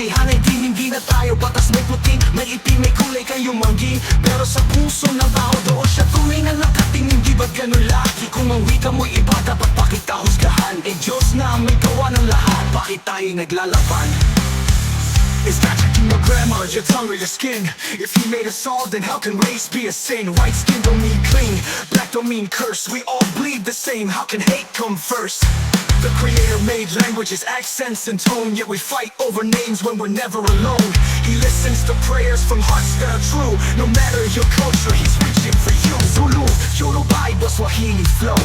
basihan ay di hindi na tayo Batas may puti, may itim, may kulay kayong manggi Pero sa puso ng tao doon siya tunay na nakatingin Di ba ganun lagi? Kung ang wika mo'y iba Dapat bakit husgahan? Eh Diyos na may gawa ng lahat Bakit tayo naglalaban? It's not checking your grandma, your tongue or your skin If he made us all, then how can race be a sin? White skin don't mean clean, black don't mean curse We all bleed the same, how can hate come first? The creator made languages, accents and tone. Yet we fight over names when we're never alone. He listens to prayers from hearts that are true. No matter your culture, he's reaching for you. Zulu, Yoruba, Swahili flow.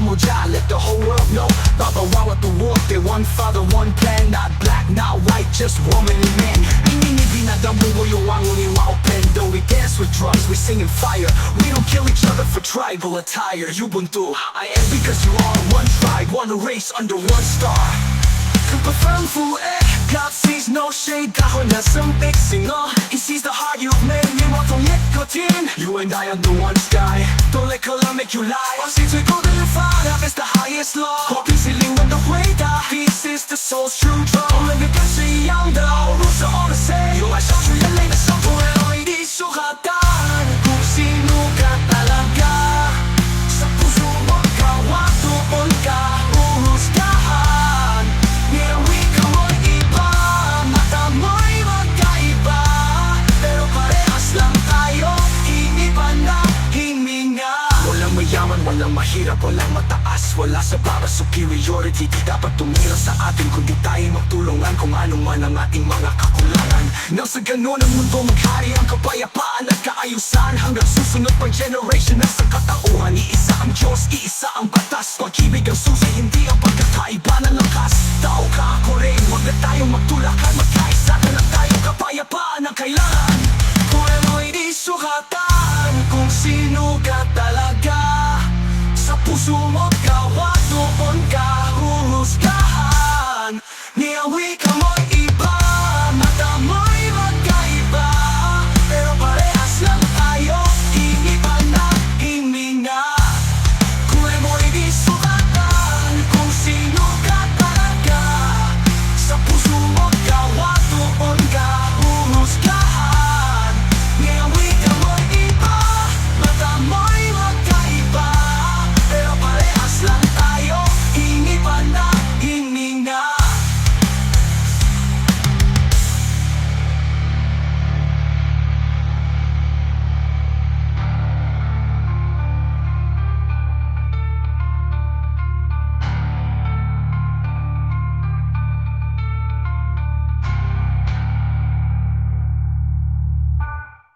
Mo dyan, let the whole world know. Babawaw at the they one father, one plan. Not black, not white, just woman and man. Though we dance with singing fire. We don't kill each other for tribal attire. Ubuntu I am because you are one tribe One race under one star. Eh? God sees no shade. กาหัวหน้าซึ่งเป็นสิ่งอ๋อ He sees the heart you've made. มีว่าตรงเนี้ยก็ทิ้ง You and I under one sky color make you lie. ว่าสิ่งที่กู mahirap, walang mataas Wala sa para superiority. Di dapat tumira sa atin Kundi tayo magtulungan Kung ano man ang ating mga kakulangan. Nang sa ganun ang mundo maghari Ang kapayapaan at kaayusan. Hanggang susunod pang generation na sa katauhan Iisa ang Diyos, iisa ang batas. Pag-ibig ang susi, hindi